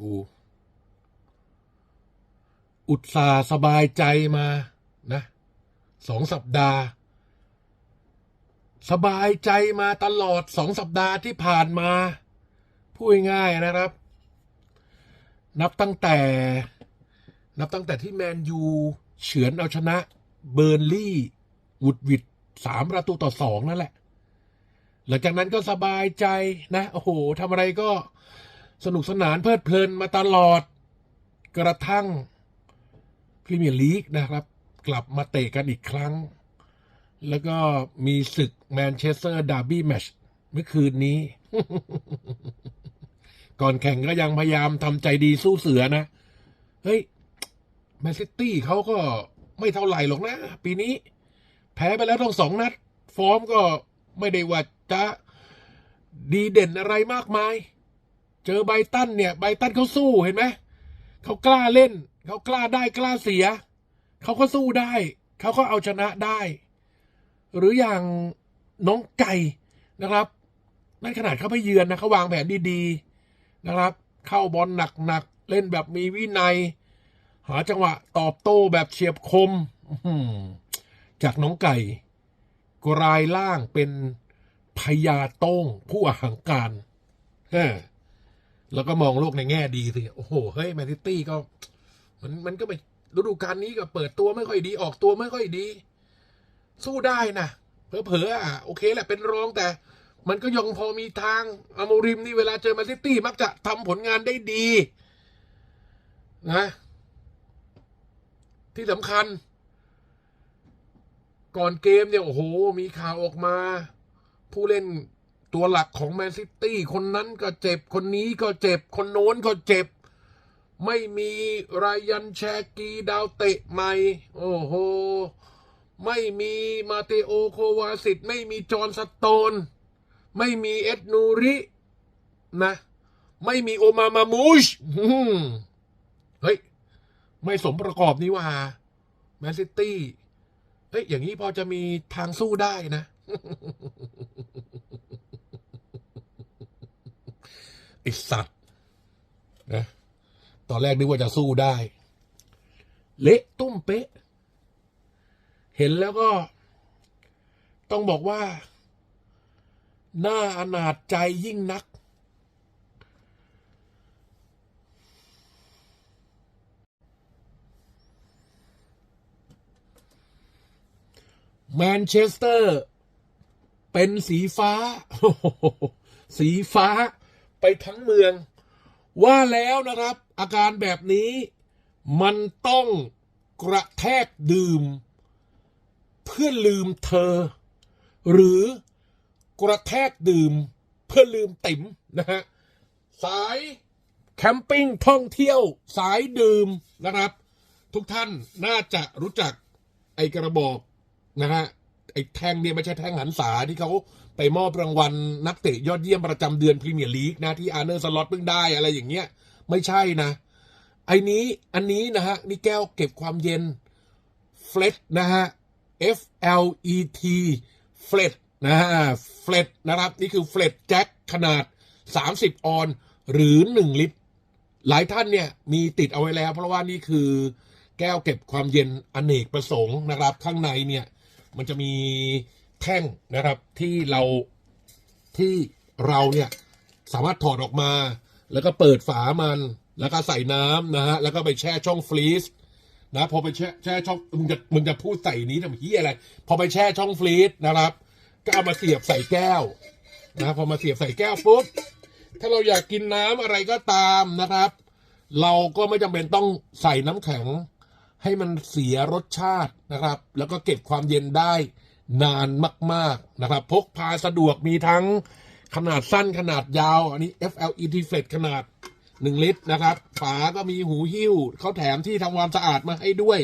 กู อุตส่าห์สบายใจมานะสองสัปดาห์ สบายใจมาตลอดสองสัปดาห์ที่ผ่านมา พูดง่ายนะครับ นับตั้งแต่ นับตั้งแต่ที่แมนยูเฉือนเอาชนะ เบอร์ลี่วุดวิดสามประตูต่อสองนั่นแหละ หลังจากนั้นก็สบายใจนะ โอ้โหทำอะไรก็ สนุกสนานเพลิดเพลินมาตลอด กระทั่งพรีเมียร์ลีกนะครับ กลับมาเตะกันอีกครั้ง แล้วก็มีศึกแมนเชสเตอร์ดาร์บี้แมชเมื่อคืนนี้ ก่อนแข่งก็ยังพยายามทำใจดีสู้เสือนะ เฮ้ยแมนซิตี้เขาก็ไม่เท่าไหร่หรอกนะ ปีนี้ แพ้ไปแล้วทั้งสองนัด ฟอร์มก็ไม่ได้ว่าจะดีเด่นอะไรมากมาย เจอไบตันเนี่ยไบตันเขาสู้เห็นไหมเขากล้าเล่นเขากล้าได้กล้าเสีย เขาก็สู้ได้ เขาก็เอาชนะได้ หรืออย่างน้องไก่นะครับนั่นขนาดเขาไปเยือนนะเขาวางแผนดีๆนะครับ เข้าบอลหนักๆเล่นแบบมีวินัย หาจังหวะตอบโต้แบบเฉียบคมจากน้องไก่กลายล่างเป็นพญาโต้งผู้อหังการเฮ้อ แล้วก็มองโลกในแง่ดีสิ โอ้โห เฮ้ยแมนซิตี้ก็ มันมันก็ไปฤดูกาลนี้ก็เปิดตัวไม่ค่อยดี ออกตัวไม่ค่อยดี สู้ได้นะเผลอๆอะโอเคแหละเป็นรองแต่ มันก็ยังพอมีทางอโมริมนี่เวลาเจอแมนซิตี้มักจะทำผลงานได้ดี นะ ที่สำคัญ ก่อนเกมเนี่ย โอ้โห มีข่าวออกมา ผู้เล่น ตัวหลักของแมนซิตี้คนนั้นก็เจ็บคนนี้ก็เจ็บ คนโน้นก็เจ็บ ไม่มีไรยันแชกีดาวเตะใหม่ โอ้โห ไม่มีมาเตโอโควาสิตไม่มีจอห์นสโตน ไม่มีเอ็ดนูริ นะ ไม่มีโอมามามูชเฮ้ย ไม่สมประกอบนี่ว่าแมนซิตี้เฮ้ย อย่างนี้พอจะมีทางสู้ได้นะ อสัตว์นะตอนแรกนึกว่าจะสู้ได้ เละตุ้มเป๊ะ เห็นแล้วก็ ต้องบอกว่า หน่าอนาจใจยิ่งนักแมนเชสเตอร์ เป็นสีฟ้า สีฟ้า ไปทั้งเมือง ว่าแล้วนะครับ อาการแบบนี้มันต้องกระแทกดื่ม เพื่อลืมเธอ หรือกระแทกดื่ม เพื่อลืมติ๋มนะฮะสายแคมปิ้งท่องเที่ยวสายดื่มนะครับ ทุกท่านน่าจะรู้จักไอกระบอกนะฮะไอแท่งเนี่ยไม่ใช่แท่งหันษาที่เขา ไปมอบรางวัลนักเตะยอดเยี่ยมประจำเดือนพรีเมียร์ลีกนะที่อาร์เนอร์สล็อตเพิ่งได้อะไรอย่างเงี้ย ไม่ใช่นะไอ้นี้อันนี้นะฮะนี่แก้วเก็บความเย็นเฟลตนะฮะ F L E T เฟลตนะฮะเฟลตนะครับ นี่คือเฟลตแจ็คขนาด 30 ออน หรือ 1 ลิตร หลายท่านเนี่ยมีติดเอาไว้แล้ว เพราะว่านี่คือแก้วเก็บความเย็นอเนกประสงค์นะครับ ข้างในเนี่ย มันจะมี แท่งนะครับที่เราที่เราเนี่ยสามารถถอดออกมา แล้วก็เปิดฝามันแล้วก็ใส่น้ำนะฮะแล้วก็ไปแช่ช่องฟรีซนะพอไปแช่แช่ช่องมึงจะมึงจะพูดใส่นี้ทำเฮียอะไร พอไปแช่ช่องฟรีซนะครับ ก็เอามาเสียบใส่แก้วนะพอมาเสียบใส่แก้วปุ๊บถ้าเราอยากกินน้ำอะไรก็ตามนะครับ เราก็ไม่จำเป็นต้องใส่น้ำแข็ง ให้มันเสียรสชาตินะครับ แล้วก็เก็บความเย็นได้ นานมาก ๆ นะครับ พกพาสะดวกมีทั้งขนาดสั้นขนาดยาว อันนี้ FLET Flat ขนาด 1 ลิตรนะครับ ฝาก็มีหูหิ้วเขาแถมที่ทำความสะอาดมาให้ด้วย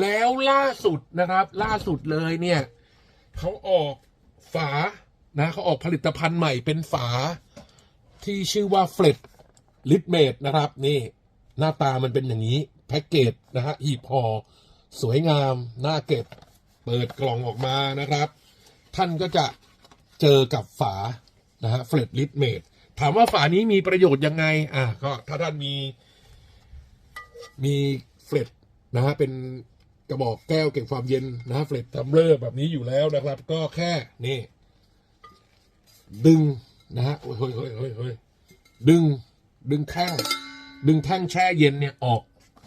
แล้วล่าสุดนะครับ ล่าสุดเลยเนี่ยเขาออกฝานะเขาออกผลิตภัณฑ์ใหม่เป็นฝาที่ชื่อว่า Flat ลิตเมดนะครับ นี่หน้าตามันเป็นอย่างนี้ แพ็กเกจนะฮะหีบห่อสวยงามน่าเก็บ เปิดกล่องออกมานะครับ ท่านก็จะเจอกับฝานะฮะเฟลตลิตเมดถามว่าฝานี้มีประโยชน์ยังไง อ่าก็ถ้าท่านมี มีเฟลตนะฮะเป็นกระบอกแก้วเก็บความเย็นนะฮะเฟลตทัมเลอร์แบบนี้อยู่แล้วนะครับ ก็แค่นี่ ดึงนะฮะโอ้ยเฮ้ยเฮ้ยเฮ้ยเฮ้ยดึงดึงแท่งดึงแท่งแช่เย็นเนี่ยออก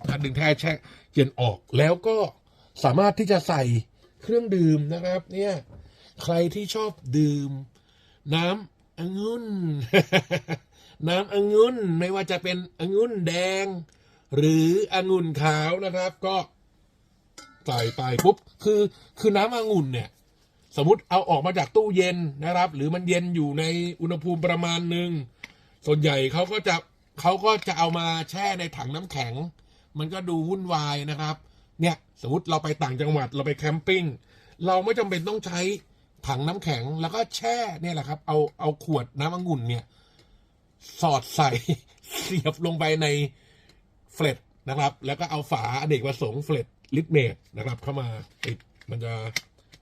นะดึงแท่งแช่เย็นออกแล้วก็สามารถที่จะใส่ เครื่องดื่มนะครับ เนี่ยใครที่ชอบดื่ม น้ำองุ่นน้ำองุ่นไม่ว่าจะเป็นองุ่นแดง หรือองุ่นขาวนะครับ ก็ใส่ไปปุ๊บคือคือน้ำองุ่นเนี่ย สมมติเอาออกมาจากตู้เย็นนะครับ หรือมันเย็นอยู่ในอุณหภูมิประมาณหนึ่งส่วนใหญ่เขาก็จะเขาก็จะเอามาแช่ในถังน้ำแข็ง มันก็ดูวุ่นวายนะครับ เนี่ย สมมติเราไปต่างจังหวัดเราไปแคมปิ้งเราไม่จำเป็นต้องใช้ถังน้ำแข็งแล้วก็แช่เนี่ยแหละครับ เอาเอาขวดน้ำองุ่นเนี่ย สอดใส่เสียบลงไปในเฟลตนะครับ แล้วก็เอาฝาอเนกประสงค์เฟลตลิตเมดนะครับ เข้ามาติดมันจะ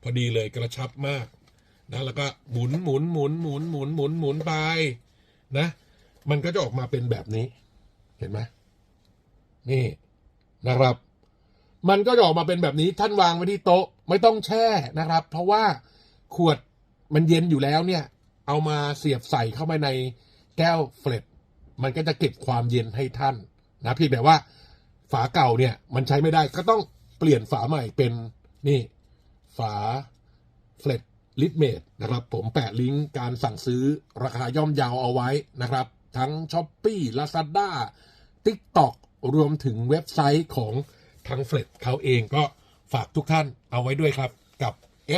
พอดีเลยกระชับมากนะแล้วก็หมุนหมุนหมุนหมุนหมุนหมุนหมุนไปนะ มันก็จะออกมาเป็นแบบนี้ เห็นไหมนี่นะครับ มันก็จะออกมาเป็นแบบนี้ท่านวางไว้ที่โต๊ะไม่ต้องแช่นะครับ เพราะว่าขวดมันเย็นอยู่แล้วเนี่ย เอามาเสียบใส่เข้าไปในแก้วเฟลตมันก็จะเก็บความเย็นให้ท่านนะเพียงแต่ว่าฝาเก่าเนี่ยมันใช้ไม่ได้ก็ต้องเปลี่ยนฝาใหม่เป็นนี่ฝาเฟลตลิตเมดนะครับผมแปะลิงก์การสั่งซื้อราคาย่อมยาวเอาไว้นะครับ ทั้ง s h อ p e e Lazada TikTok รวมถึงเว็บไซต์ของ ทางเฟลตเขาเองก็ฝากทุกท่านเอาไว้ด้วยครับกับ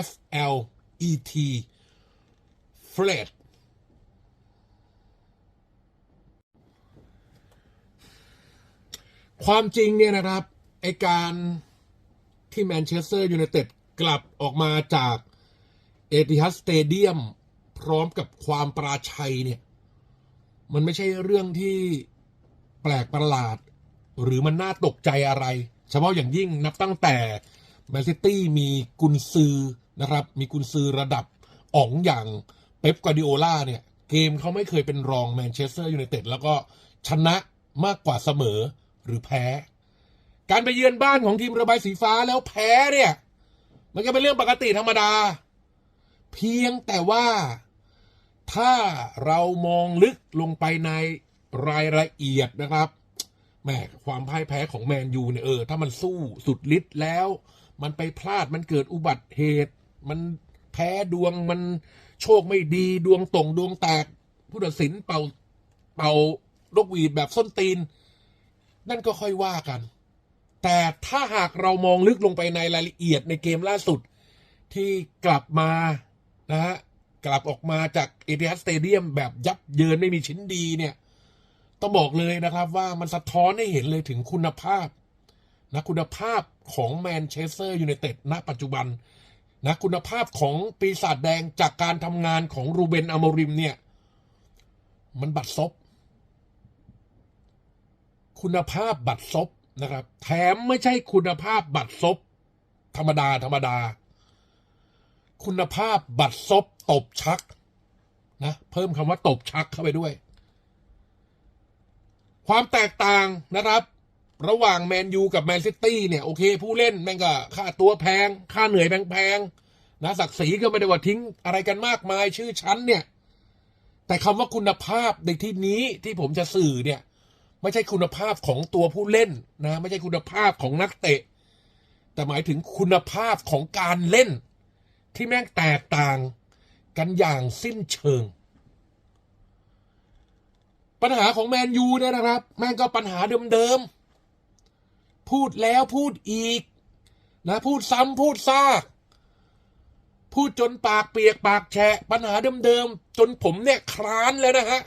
FLET f l e t ความจริงเนี่ยนะครับ ไอการที่แมนเชสเตอร์ยูไนเต็ดกลับออกมาจากเอติฮัดสเตเดียมพร้อมกับความปราชัยเนี่ย มันไม่ใช่เรื่องที่แปลกประหลาด หรือมันน่าตกใจอะไร เฉพาะอย่างยิ่งนับตั้งแต่แมนซิตี้มีกุนซือนะครับ มีกุนซือระดับอ๋องอย่างเป๊ปกวาดิโอลาเนี่ย เกมเขาไม่เคยเป็นรองแมนเชสเตอร์ยูไนเต็ดแล้วก็ชนะมากกว่าเสมอหรือแพ้ การไปเยือนบ้านของทีมระบายสีฟ้าแล้วแพ้เนี่ย มันก็เป็นเรื่องปกติธรรมดา เพียงแต่ว่าถ้าเรามองลึกลงไปในรายละเอียดนะครับ แหมความพ่ายแพ้ของแมนยูเนี่ยเออถ้ามันสู้สุดฤทธิ์แล้ว มันไปพลาดมันเกิดอุบัติเหตุ มันแพ้ดวงมันโชคไม่ดีดวงตกดวงแตก ผู้ตัดสินเป่าเป่านกหวีดแบบส้นตีน นั่นก็ค่อยว่ากัน แต่ถ้าหากเรามองลึกลงไปในรายละเอียดในเกมล่าสุดที่กลับมานะฮะกลับออกมาจากเอเ i ฮัสเตเดียมแบบยับเยินไม่มีชิ้นดีเนี่ย ต้องบอกเลยนะครับว่ามันสะท้อนให้เห็นเลยถึงคุณภาพนะคุณภาพของแมนเชสเตอร์ยูไนเต็ดณปัจจุบันนะคุณภาพของปีศาจแดงจากการทำงานของรูเบนอโมริมเนี่ย มันบัดซบ คุณภาพบัตรซบนะครับ แถมไม่ใช่คุณภาพบัตรซบ ธรรมดาธรรมดา คุณภาพบัตรซบตบชักนะเพิ่มคำว่าตบชักเข้าไปด้วย ความแตกต่างนะครับ ระหว่างแมนยูกับแมนซิตี้เนี่ยโอเค ผู้เล่นแม่งก็ค่าตัวแพง ค่าเหนื่อยแพงๆนะศักดิ์ศรีก็ไม่ได้ว่าทิ้งอะไรกันมากมายชื่อชั้นเนี่ย แต่คำว่าคุณภาพในที่นี้ที่ผมจะสื่อเนี่ย ไม่ใช่คุณภาพของตัวผู้เล่นนะ ไม่ใช่คุณภาพของนักเตะ แต่หมายถึงคุณภาพของการเล่น ที่แม่งแตกต่างกันอย่างสิ้นเชิง ปัญหาของแมนยูเนี่ยนะครับ แม่งก็ปัญหาเดิมๆ พูดแล้วพูดอีก นะ พูดซ้ำพูดซากพูดจนปากเปียกปากแฉะปัญหาเดิมๆ จนผมเนี่ยคร้านแล้วนะฮะ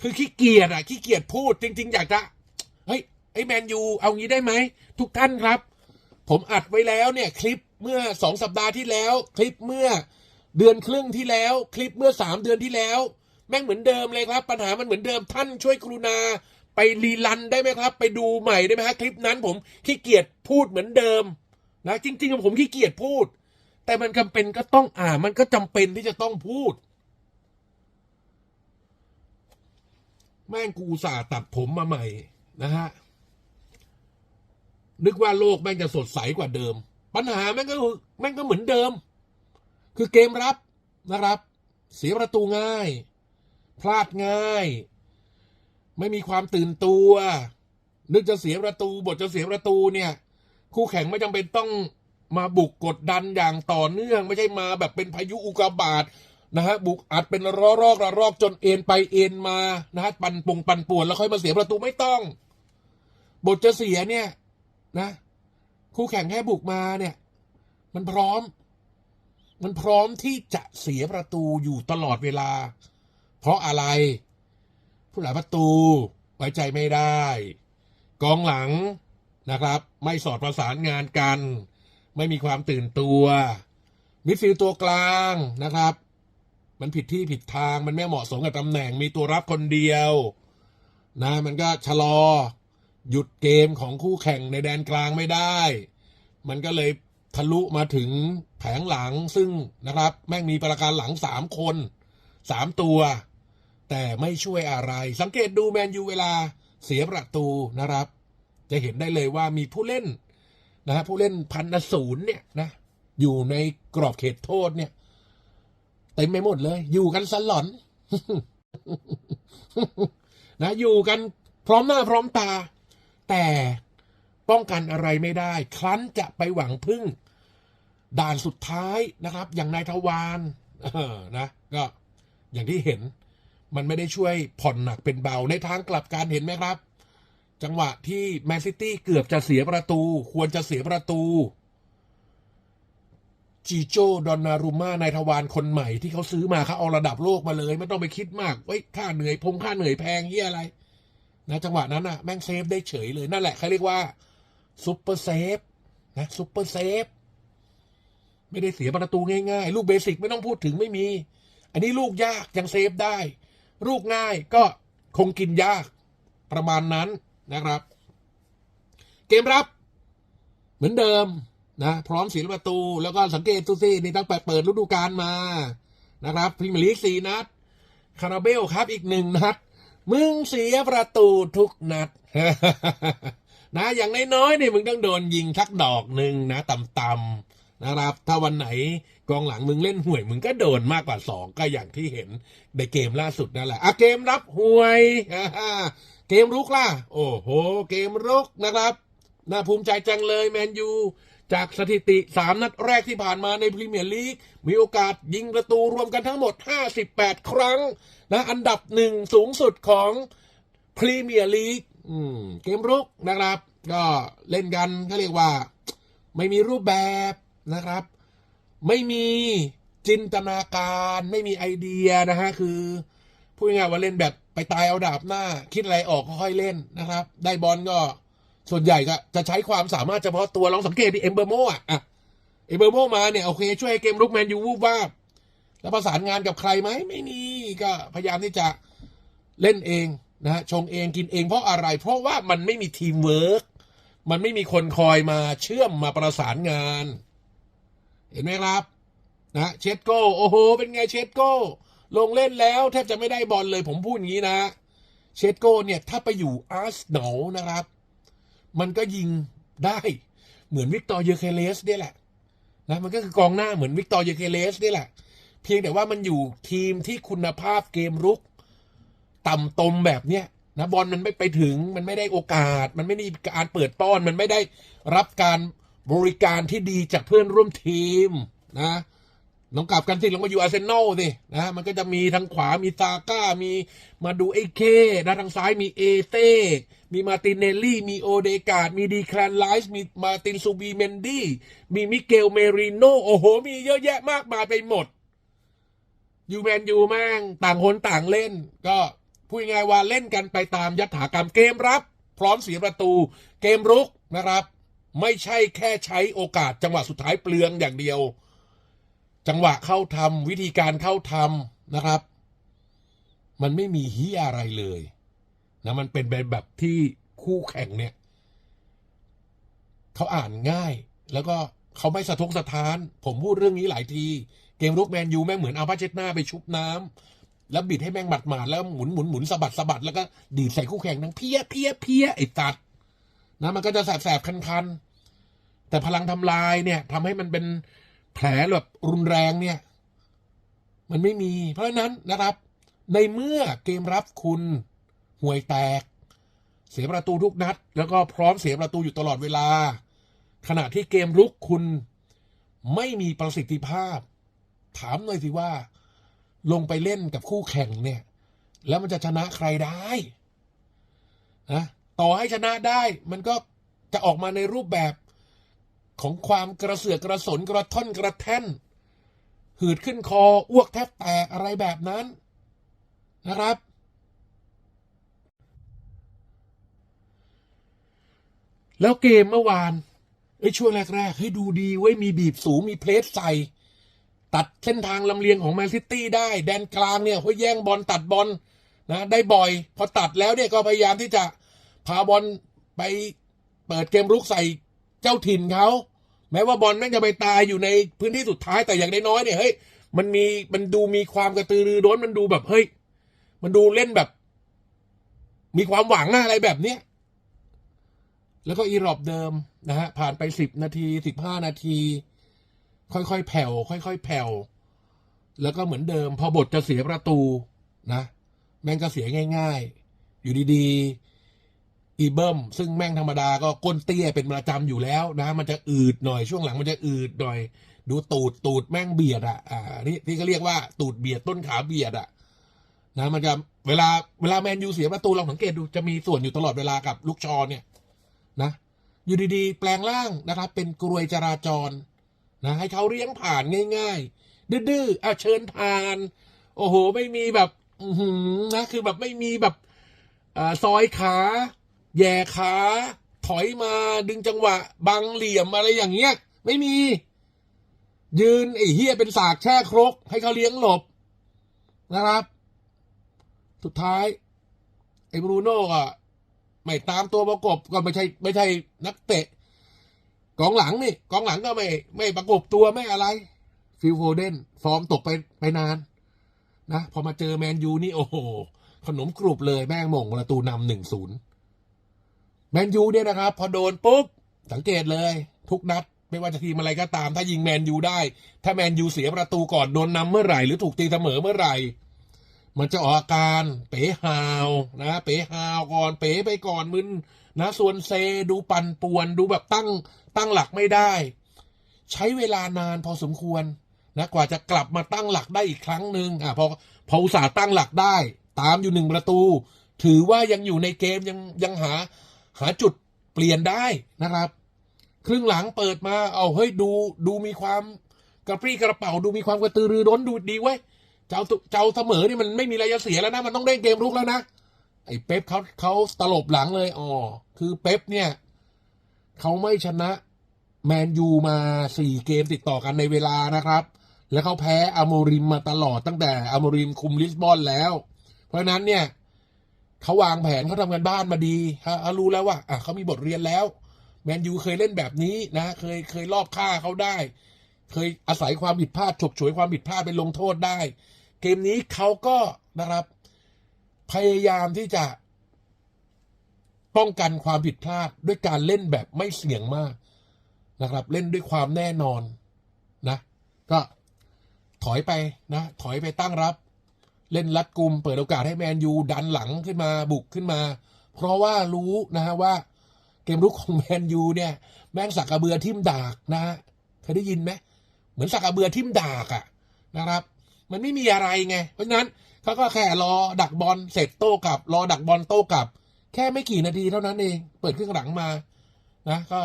คือขี้เกียจอะขี้เกียจพูดจริง ๆ อยากจะเฮ้ยไอ้แมนยูเอางี้ได้ไหม ทุกท่านครับ ผมอัดไว้แล้วเนี่ย คลิปเมื่อสองสัปดาห์ที่แล้ว คลิปเมื่อเดือนครึ่งที่แล้ว คลิปเมื่อสามเดือนที่แล้ว แม่งเหมือนเดิมเลยครับ ปัญหามันเหมือนเดิมท่านช่วยกรุณา ไปรีลันได้ไหมครับ ไปดูใหม่ได้ไหมครับคลิปนั้นผมขี้เกียจพูดเหมือนเดิมนะจริงๆผมขี้เกียจพูด แต่มันจำเป็นก็ต้องอ่านมันก็จำเป็นที่จะต้องพูด แม่งกูสาตัดผมมาใหม่นะฮะนึกว่าโลกแม่งจะสดใสกว่าเดิม ปัญหาแม่งก็แม่งก็เหมือนเดิม คือเกมรับนะครับ เสียประตูง่าย พลาดง่าย ไม่มีความตื่นตัว นึกจะเสียประตู บทจะเสียประตูเนี่ย คู่แข่งไม่จำเป็นต้องมาบุกกดดันอย่างต่อเนื่อง ไม่ใช่มาแบบเป็นพายุอุกกาบาตนะฮะบุกอัดเป็นระรอกระรอกจนเอ็นไปเอ็นมานะฮะปันปงปันป่วนแล้วค่อยมาเสียประตูไม่ต้อง บทจะเสียเนี่ย นะ คู่แข่งแค่บุกมาเนี่ย มันพร้อม มันพร้อมที่จะเสียประตูอยู่ตลอดเวลา เพราะอะไร ผู้หลักประตูไว้ใจไม่ได้ กองหลังนะครับ ไม่สอดประสานงานกัน ไม่มีความตื่นตัว มิดฟิลด์ตัวกลางนะครับ มันผิดที่ผิดทางมันไม่เหมาะสมกับตำแหน่งมีตัวรับคนเดียวนะมันก็ชะลอ หยุดเกมของคู่แข่งในแดนกลางไม่ได้ มันก็เลยทะลุมาถึงแผงหลังซึ่งนะครับ แม่งมีประการหลังสามคนสามตัว แต่ไม่ช่วยอะไร สังเกตดูแมนยูเวลาเสียประตูนะครับ จะเห็นได้เลยว่ามีผู้เล่นนะฮะผู้เล่นพันศูนย์เนี่ยนะอยู่ในกรอบเขตโทษเนี่ยเต็มไปหมดเลย อยู่กันสลอน นะอยู่กันพร้อมหน้าพร้อมตา แต่ป้องกันอะไรไม่ได้ ครั้นจะไปหวังพึ่ง ด่านสุดท้ายนะครับ อย่างนายทวารเออนะก็อย่างที่เห็น มันไม่ได้ช่วยผ่อนหนักเป็นเบาในทางกลับการเห็นไหมครับ จังหวะที่แมนซิตี้เกือบจะเสียประตู ควรจะเสียประตูจีโจดอนนารุม่านายทวารคนใหม่ที่เขาซื้อมาเขาเอาระดับโลกมาเลย ไม่ต้องไปคิดมากเว้ยค่าเหนื่อยพงค่าเหนื่อยแพงเฮียอะไร นะจังหวะนั้นอะแม่งเซฟได้เฉยเลยนั่นแหละเขาเรียกว่าซุปเปอร์เซฟนะซุปเปอร์เซฟไม่ได้เสียประตูง่ายๆ ลูกเบสิกไม่ต้องพูดถึงไม่มี อันนี้ลูกยากยังเซฟได้ ลูกง่ายก็คงกินยากประมาณนั้นนะครับ เกมรับ เหมือนเดิมนะพร้อมสีประตู แล้วก็สังเกตตูซี่นี่ตั้งแต่เปิดฤดูกาลมานะครับพรีเมียร์ลีกสี่นัดคาราเบลครับอีกหนึ่งนัด มึงเสียประตูทุกนัด นะอย่างน้อยๆนี่มึงต้องโดนยิงทักดอกหนึ่งนะต่ำๆนะครับ ถ้าวันไหน กองหลังมึงเล่นห่วย มึงก็โดนมากกว่าสองก็อย่างที่เห็นในเกมล่าสุดนั่นแหละอะเกมรับห่วยเกมรุกล่ะ โอ้โห เกมรุกนะครับน่าภูมิใจจังเลยแมนยูจากสถิติ 3 นัดแรกที่ผ่านมาในพรีเมียร์ลีก มีโอกาสยิงประตูรวมกันทั้งหมด 58 ครั้งนะอันดับหนึ่งสูงสุดของพรีเมียร์ลีกเกมรุกนะครับ ก็เล่นกันก็เรียกว่า ไม่มีรูปแบบนะครับ ไม่มีจินตนาการไม่มีไอเดียนะฮะคือพูดง่ายๆว่าเล่นแบบไปตายเอาดาบหน้า คิดอะไรออกก็ค่อยเล่นนะครับ ได้บอลก็ส่วนใหญ่ก็จะใช้ความสามารถเฉพาะตัวลองสังเกตดิเอมเบอร์โมอะอะเอมเบอร์โมมาเนี่ยโอเคช่วยให้เกมลุกแมนยูวูบวาบแล้วประสานงานกับใครไหมไม่มีก็พยายามที่จะเล่นเองนะฮะชงเองกินเองเพราะอะไร เพราะว่ามันไม่มีทีมเวิร์กมันไม่มีคนคอยมาเชื่อมมาประสานงาน เห็นไหมครับนะเชดโก้โอ้โห เป็นไงเชดโก้ ลงเล่นแล้วแทบจะไม่ได้บอลเลยผมพูดอย่างนี้นะ เชดโก้เนี่ยถ้าไปอยู่อาร์เซนอลนะครับ มันก็ยิงได้เหมือนวิกตอร์เยเคเลสเนี่ยแหละนะมันก็คือกองหน้าเหมือนวิกตอร์เยเคเลสเนี่ยแหละ เพียงแต่ว่ามันอยู่ทีมที่คุณภาพเกมรุก ต่ำตมแบบเนี้ยนะบอลมันไม่ไปถึงมันไม่ได้โอกาส มันไม่ได้การเปิดป้อนมันไม่ได้รับการ บริการที่ดีจากเพื่อนร่วมทีมนะลองกลับกันสิลองมาอยู่อาร์เซนอลสินะมันก็จะมีทางขวามีซาก้ามีมาดูไอเคนะทางซ้ายมีเอเต้มีมาตินเนลลี่ มีโอเดกาดมีดีแคลนไลส์มีมาตินซูบีเมนดี้มีมิเกลเมริโนโอ้โห มีเยอะแยะมากมายไปหมดยูแมนยูแม่งต่างคนต่างเล่น ก็พูดง่ายว่าเล่นกันไปตามยัตถากรรมเกมรับ พร้อมเสียประตูเกมรุกนะครับ ไม่ใช่แค่ใช้โอกาสจังหวะสุดท้ายเปลืองอย่างเดียว จังหวะเข้าทำวิธีการเข้าทำนะครับ มันไม่มีฮีอะไรเลยนะมันเป็นแบบที่คู่แข่งเนี่ยเขาอ่านง่ายแล้วก็เขาไม่สะทกสะท้าน ผมพูดเรื่องนี้หลายที เกมรุกแมนยูแม่งเหมือนเอาผ้าเช็ดหน้าไปชุบน้ำแล้วบิดให้แม่งหมัดหมาดแล้วหมุนหมุนหมุนสะบัดสะบัดแล้วก็ดีดใส่คู่แข่งนังเพี้ยเพี้ยเพี้ยไอ้ตัด นะมันก็จะแสบแสบคันๆ แต่พลังทำลายเนี่ยทำให้มันเป็นแผลแบบรุนแรงเนี่ย มันไม่มี เพราะฉะนั้นนะครับ ในเมื่อเกมรับคุณห่วยแตก เสียประตูทุกนัด แล้วก็พร้อมเสียประตูอยู่ตลอดเวลา ขณะที่เกมรุกคุณไม่มีประสิทธิภาพ ถามหน่อยสิว่า ลงไปเล่นกับคู่แข่งเนี่ย แล้วมันจะชนะใครได้นะ ต่อให้ชนะได้ มันก็จะออกมาในรูปแบบของความกระเสือกกระสนกระท่อนกระแท่น หืดขึ้นคออ้วกแทบแตกอะไรแบบนั้นนะครับ แล้วเกมเมื่อวานไอ้ช่วงแรกๆให้ดูดีไว้มีบีบสูงมีเพลสใส่ ตัดเส้นทางลำเลียงของแมนซิตี้ได้ แดนกลางเนี่ยเขาแย่งบอลตัดบอลนะได้บ่อย พอตัดแล้วเนี่ยก็พยายามที่จะ พาบอลไปเปิดเกมรุกใส่เจ้าถิ่นเขาแม้ว่าบอลแม่งจะไปตายอยู่ในพื้นที่สุดท้ายแต่อย่างน้อยๆเนี่ยเฮ้ยมันมีมันดูมีความกระตือรือร้นมันดูแบบเฮ้ยมันดูเล่นแบบ มีความหวังอะอะไรแบบเนี้ยแล้วก็อีรอบเดิมนะฮะผ่านไปสิบนาทีสิบห้านาที ค่อยๆแผ่วค่อยๆแผ่วแล้วก็เหมือนเดิม พอบทจะเสียประตูนะ แม่งก็เสียง่าย ๆ อยู่ดีๆ อีเบิ้มซึ่งแม่งธรรมดาก็ก้นเตี้ยเป็นประจำอยู่แล้วนะ มันจะอืดหน่อยช่วงหลังมันจะอืดหน่อย ดูตูดตูดแม่งเบียดอะอ่านี่ที่เขาเรียกว่าตูดเบียดต้นขาเบียดอะนะมันจะเวลาเวลาแมนยูเสียประตูลองสังเกตดูจะมีส่วนอยู่ตลอดเวลากับลูกชอเนี่ยนะอยู่ดีๆ แปลงร่างนะครับ เป็นกรวยจราจรนะให้เขาเลี้ยงผ่านง่าย ๆ ดื้อๆอะเชิญผ่าน โอ้โห ไม่มีแบบ อืนะคือแบบไม่มีแบบอซอยขา แย่ขา ถอยมาดึงจังหวะ บังเหลี่ยมอะไรอย่างเงี้ย ไม่มี ยืนไอ้เฮียเป็นสากแช่ครก ให้เขาเลี้ยงหลบนะครับ สุดท้าย ไอ้บรูโน่ก็ไม่ตามตัวประกบก็ไม่ใช่ ไม่ใช่นักเตะกองหลังนี่กองหลังก็ไม่ ไม่ประกบตัวไม่อะไร ฟิลโฟเดนฟอร์มตกไปไปนาน นะ พอมาเจอแมนยูนี่ โอ้โห ขนมกรุบเลยแม่งมงประตูนำหนึ่งศูนย์ แมนยูเนี่ยนะครับ พอโดนปุ๊บ สังเกตเลย ทุกนัด ไม่ว่าจะทีมอะไรก็ตาม ถ้ายิงแมนยูได้ ถ้าแมนยูเสียประตูก่อนโดนนำเมื่อไหร่ หรือถูกตีเสมอเมื่อไหร่ มันจะออกอาการเป๋ฮาวนะ เป๋ฮาวก่อนเป๋ไปก่อนมึนนะส่วนเซดูปั่นป่วนดูแบบตั้งตั้งหลักไม่ได้ ใช้เวลานานพอสมควรนะกว่าจะกลับมาตั้งหลักได้อีกครั้งหนึ่งอะพอพออุตส่าห์ตั้งหลักได้ ตามอยู่หนึ่งประตู ถือว่ายังอยู่ในเกมยังยังหา หาจุดเปลี่ยนได้นะครับ ครึ่งหลังเปิดมาเอาเฮ้ยดูดูมีความกระปรี้กระเป๋าดูมีความกระตือรือร้นดูดีเว้ยเจ้าเจ้าเสมอนี่มันไม่มีอะไรจะเสียแล้วนะมันต้องเล่นเกมรุกแล้วนะไอ้เป๊ปเขาเขาตลบหลังเลยอ๋อคือเป๊ปเนี่ยเขาไม่ชนะแมนยูมาสี่เกมติดต่อกันในเวลานะครับ แล้วเขาแพ้อาโมริมมาตลอดตั้งแต่อาโมริมคุมลิสบอนแล้ว เพราะฉะนั้นเนี่ย เขาวางแผนเขาทำกันบ้านมาดีเขารู้แล้วว่าอะเขามีบทเรียนแล้ว แมนยูเคยเล่นแบบนี้นะ เคยเคยรอบฆ่าเขาได้ เคยอาศัยความผิดพลาดฉกฉวยความผิดพลาดไปลงโทษได้ เกมนี้เขาก็นะครับ พยายามที่จะป้องกันความผิดพลาดด้วยการเล่นแบบไม่เสี่ยงมากนะครับ เล่นด้วยความแน่นอนนะ ก็ถอยไปนะ ถอยไปตั้งรับ เล่นรัดกุมเปิดโอกาสให้แมนยูดันหลังขึ้นมาบุกขึ้นมา เพราะว่ารู้นะฮะว่า เกมรุกของแมนยูเนี่ย แม่งสักกระเบือทิ่มดากนะฮะเคยได้ยินไหมเหมือนสักกระเบือทิ่มดากอะนะครับ มันไม่มีอะไรไง เพราะฉะนั้นเขาก็แค่รอดักบอลเสร็จโต้กลับ รอดักบอลโต้กลับ แค่ไม่กี่นาทีเท่านั้นเองเปิดครึ่งหลังมานะก็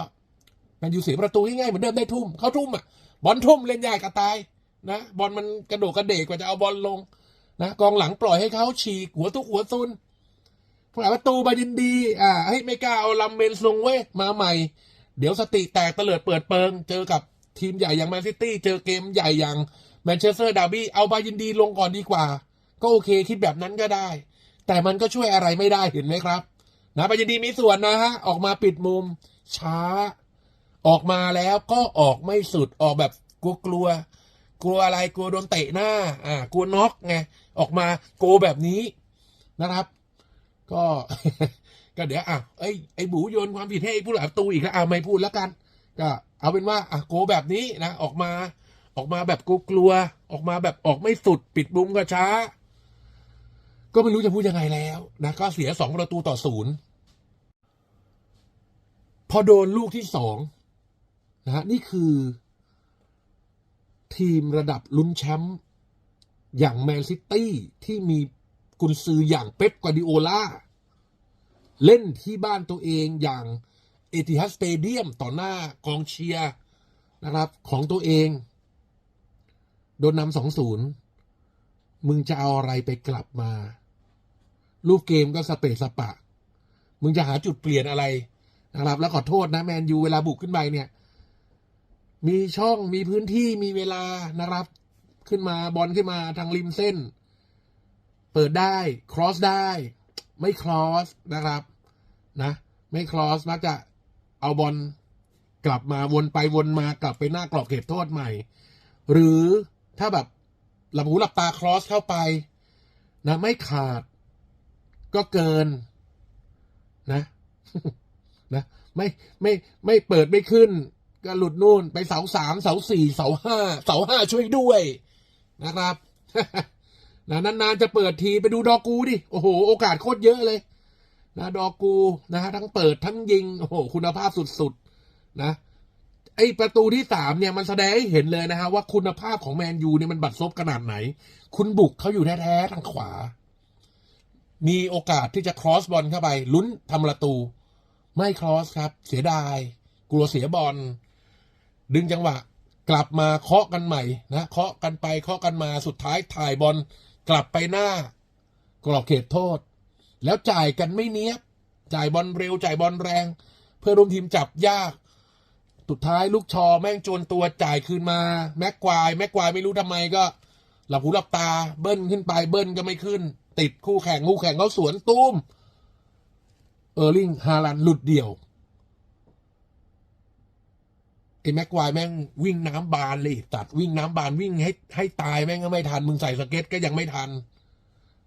แมนยูเสียประตูง่ายๆเหมือนเดิมได้ทุ่มเขาทุ่มอะบอลทุ่มเล่นยากกระตายนะบอลมันกระโดดกระเดกกว่าจะเอาบอลลง นะกองหลังปล่อยให้เขาฉีกหัวทุกหัวซุนผู้หาประตูบายินดี อ่าเฮ้ไม่กล้าเอาลัมเบนลงเว้ยมาใหม่ เดี๋ยวสติแตกเตลิดเปิดเปิง เจอกับทีมใหญ่อย่างแมนซิตี้เจอเกมใหญ่อย่างแมนเชสเตอร์ดาร์บี้เอาบายินดีลงก่อนดีกว่า ก็โอเคคิดแบบนั้นก็ได้ แต่มันก็ช่วยอะไรไม่ได้เห็นไหมครับ นะบายินดีมีส่วนนะฮะออกมาปิดมุม ช้า ออกมาแล้วก็ออกไม่สุดออกแบบกลัวกลัวกลัวอะไรกลัวโดนเตะหน้า อ่ากลัวน็อกไง ออกมาโกแบบนี้นะครับ ก็ก็เดี๋ยวอะไอ้ไอ้บูโยนความผิดให้ไอ้ผู้หลักประตูอีกแล้วอะไม่พูดแล้วกัน ก็เอาเป็นว่าอะโกแบบนี้นะออกมาออกมาแบบกลัวๆออกมาแบบออกไม่สุดปิดบุ้มก็ช้า ก็ไม่รู้จะพูดยังไงแล้วนะก็เสียสองประตูต่อศูนย์พอโดนลูกที่สองนะฮะนี่คือ ทีมระดับลุ้นแชมป์ อย่างแมนซิตี้ที่มีกุนซืออย่างเป๊ปกวาดิโอลาเล่นที่บ้านตัวเองอย่างเอติฮัสสเตเดียมต่อหน้ากองเชียร์นะครับ ของตัวเอง โดนนำสองศูนย์มึงจะเอาอะไรไปกลับมา รูปเกมก็สเปสปะ มึงจะหาจุดเปลี่ยนอะไรนะครับ แล้วขอโทษนะแมนยูเวลาบุกขึ้นไปเนี่ย มีช่องมีพื้นที่มีเวลานะครับ ขึ้นมาบอลขึ้นมาทางริมเส้น เปิดได้ครอสได้ ไม่ครอสนะครับนะ ไม่ครอสมักจะเอาบอลกลับมาวนไปวนมากลับไปหน้ากรอบเขตโทษใหม่ หรือถ้าแบบหลับหูหลับตาครอสเข้าไป นะ ไม่ขาด ก็เกิน นะ นะไม่ไม่ไม่เปิดไม่ขึ้น ก็หลุดนู่น ไปเสาสามเสาสี่เสาห้าเสาห้าช่วยด้วย นะครับนะนานๆจะเปิดทีไปดูดอกูดิโอ้โห โอกาสโคตรเยอะเลยนะดอกูนะฮะทั้งเปิดทั้งยิงโอ้โหคุณภาพสุดๆนะ ไอประตูที่สามเนี่ยมันแสดงให้เห็นเลยนะฮะว่าคุณภาพของแมนยูเนี่ยมันบัดซบขนาดไหน คุณบุกเขาอยู่แท้ๆทางขวา มีโอกาสที่จะครอสบอลเข้าไป ลุ้นทำประตู ไม่ครอสครับ เสียดาย กลัวเสียบอลดึงจังหวะ กลับมาเคาะกันใหม่นะเคาะกันไปเคาะกันมาสุดท้ายถ่ายบอลกลับไปหน้า กรอบเขตโทษ แล้วจ่ายกันไม่เนี้ยบ จ่ายบอลเร็วจ่ายบอลแรง เพื่อร่วมทีมจับยากสุดท้ายลูกชอแม่งจวนตัวจ่ายคืนมา แม็กควายแม็กควายไม่รู้ทำไมก็หลับหูหลับตาเบิ้ลขึ้นไปเบิ้ลก็ไม่ขึ้น ติดคู่แข่งคู่แข่งเขาสวนตุ้มเออร์ลิงฮาลันหลุดเดี่ยว ไอ้แม็กควายแม่งวิ่งน้ำบานเลยตัดวิ่งน้ำบานวิ่งให้ให้ตายแม่งก็ไม่ทัน มึงใส่สเก็ตก็ยังไม่ทัน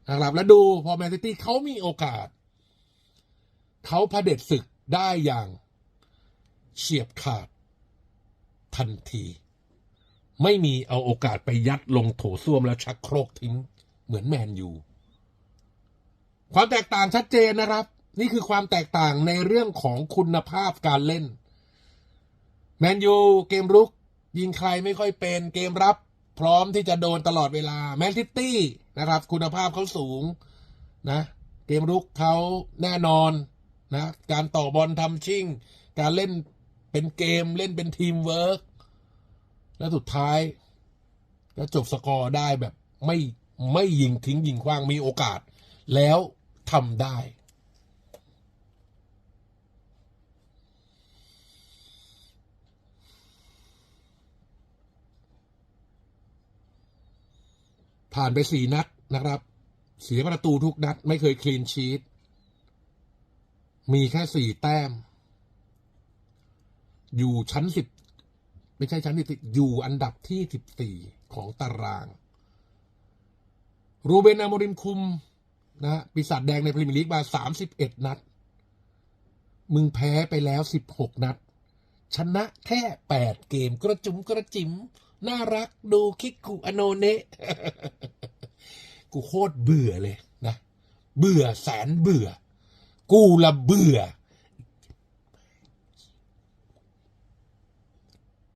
นะครับแล้วดูพอแมนซิตี้เขามีโอกาส เขาพระเด็จศึกได้อย่างเฉียบขาดทันที ไม่มีเอาโอกาสไปยัดลงโถส้วมแล้วชักโครกทิ้ง เหมือนแมนยูความแตกต่างชัดเจนนะครับ นี่คือความแตกต่างในเรื่องของคุณภาพการเล่น แมนยูเกมรุก ยิงใครไม่ค่อยเป็นเกมรับ พร้อมที่จะโดนตลอดเวลาแมนซิตี้นะครับ คุณภาพเขาสูงนะ เกมรุกเขาแน่นอนนะการต่อบอลทำชิ่ง การเล่นเป็นเกมเล่นเป็นทีมเวิร์กและสุดท้ายก็จบสกอร์ได้แบบไม่ไม่ยิงทิ้งยิงคว้างมีโอกาส แล้วทำได้ ผ่านไปสี่นัดนะครับ เสียประตูทุกนัด ไม่เคยคลีนชีตมีแค่สี่แต้ม อยู่ชั้นสิบไม่ใช่ชั้นสิบอยู่อันดับที่สิบสี่ของตาราง รูเบน อาโมริมคุม นะปีศาจแดงในพรีเมียร์ลีกมาสามสิบเอ็ดนัด มึงแพ้ไปแล้วสิบหกนัด ชนะแค่แปดเกมกระจุมกระจิม น่ารักดูคิกกุอโนเนะกูโคตรเบื่อเลยนะ เบื่อแสนเบื่อ กูละเบื่อ